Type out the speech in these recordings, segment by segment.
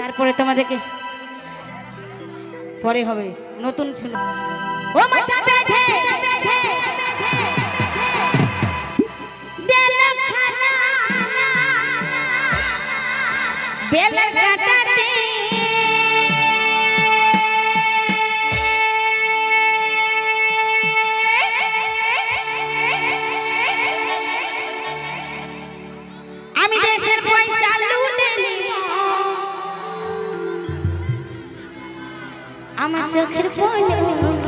তারপরে তোমাদেরকে পরে হবে নতুন ছিল। বেলা কাটাতে আমার চোখের পলকে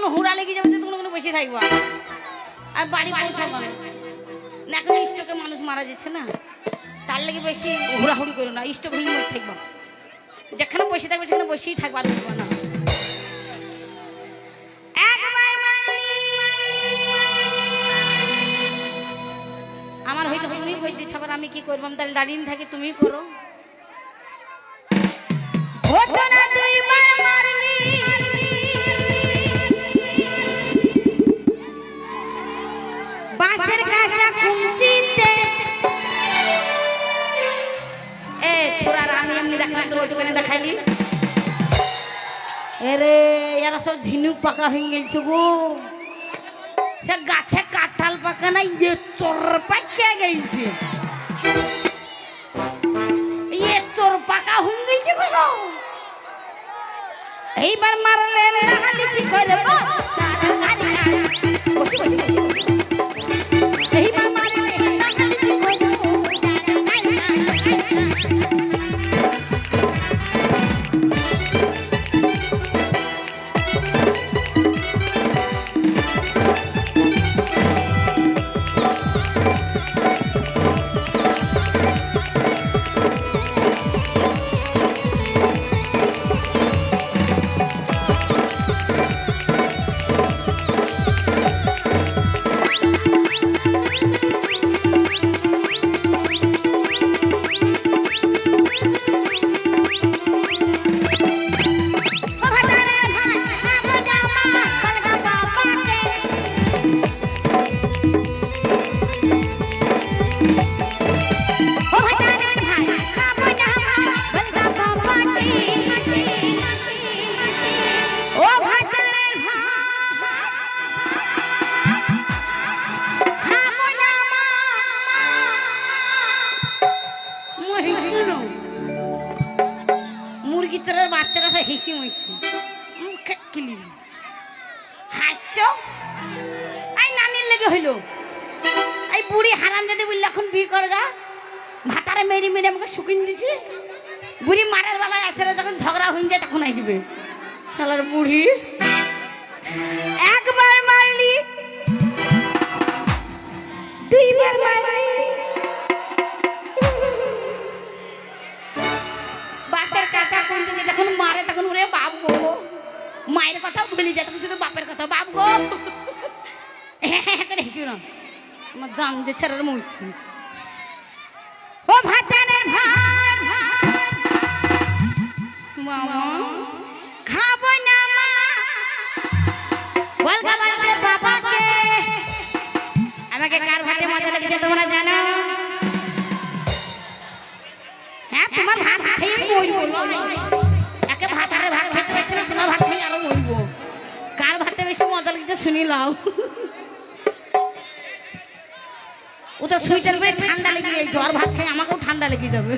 কোনো হুড়া লেগে যাবে তখন কোনো বসে থাকব আর বাড়ি পৌঁছাবো না। এখন স্টোকে মানুষ মারা যাচ্ছে না। তার লেগে বেশি হুড়াহুড়ি করো না স্টোক হয়ে মরে থাকব। যেখানে বসে থাকবে সেখানে বসেই থাকব আর উঠবো না। আমার হইলে তুমি হইতে ছাবার আমি কি করবাম তাহলে দাঁড়িয়ে থাকি তুমি করো। ওই দোকানে দেখাইলি এরে এরা সব ঝিনুক পাকা হয়ে গেছে গো সে গাছে কাঁঠাল পাকা নাই যে চোর পাকা গেছে এ চোর পাকা হয়ে গেছে গো এইবার মারলে নালিশি করে বসি বসি বসি আসছো আই নানির লেগে হইল। এই বুড়ি হারাম যদি বললে, এখন বিয়ে করগা ভাতারে মেরি মেরে আমাকে শুকিন দিছে। বুড়ি মারের বেলায় আসে যখন ঝগড়া হয়ে যায় তখন আসবে। খেলার বুড়ি। একবার মারলি, দুইবার মারলি। বাসের চাচা কোন দিকে যখন মারে তখন ওরে বাপ বলব ভাতের কথাও ভুলে যায় তখন শুধু বাপের কথা। বাপ গো! হ্যাঁ হ্যাঁ করে শুনো আমার জান যে ছেড়ে মুড়ছি ও ভাতের ভাত মামা খাব না মা। বল গালাতে বাবাকে। আমাকে কার ভাতে মজা লেগেছে তোমরা জানো? হ্যাঁ তোমার ভাত খেয়ে মরবো শুনি লাও ও তো সুইটার পরে ঠান্ডা লেগে যায়, জ্বর ভাত খাই আমাকেও ঠান্ডা লেগে যাবে।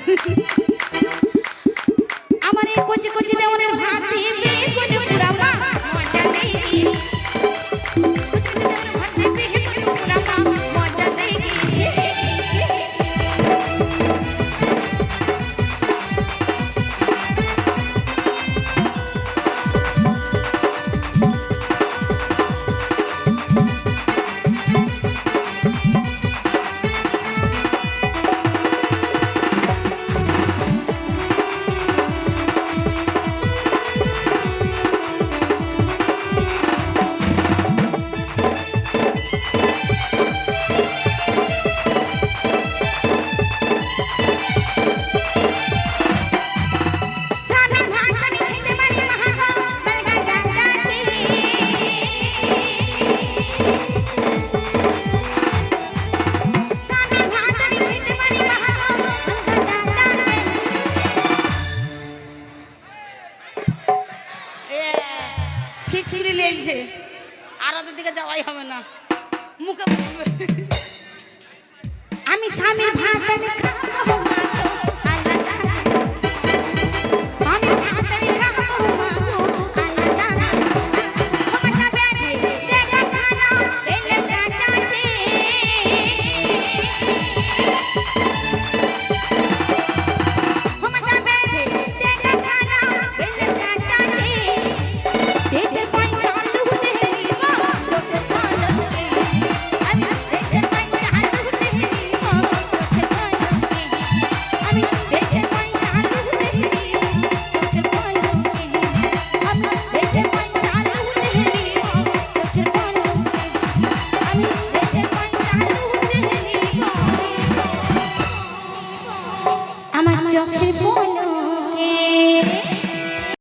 আমার এই কচি কচি দেওয়ানের ভাত দিবি ফিচকিরি লেগছে। আর ওদের দিকে যাওয়াই হবে না। মুখে। আমি স্বামীর ভাত আমি খাব।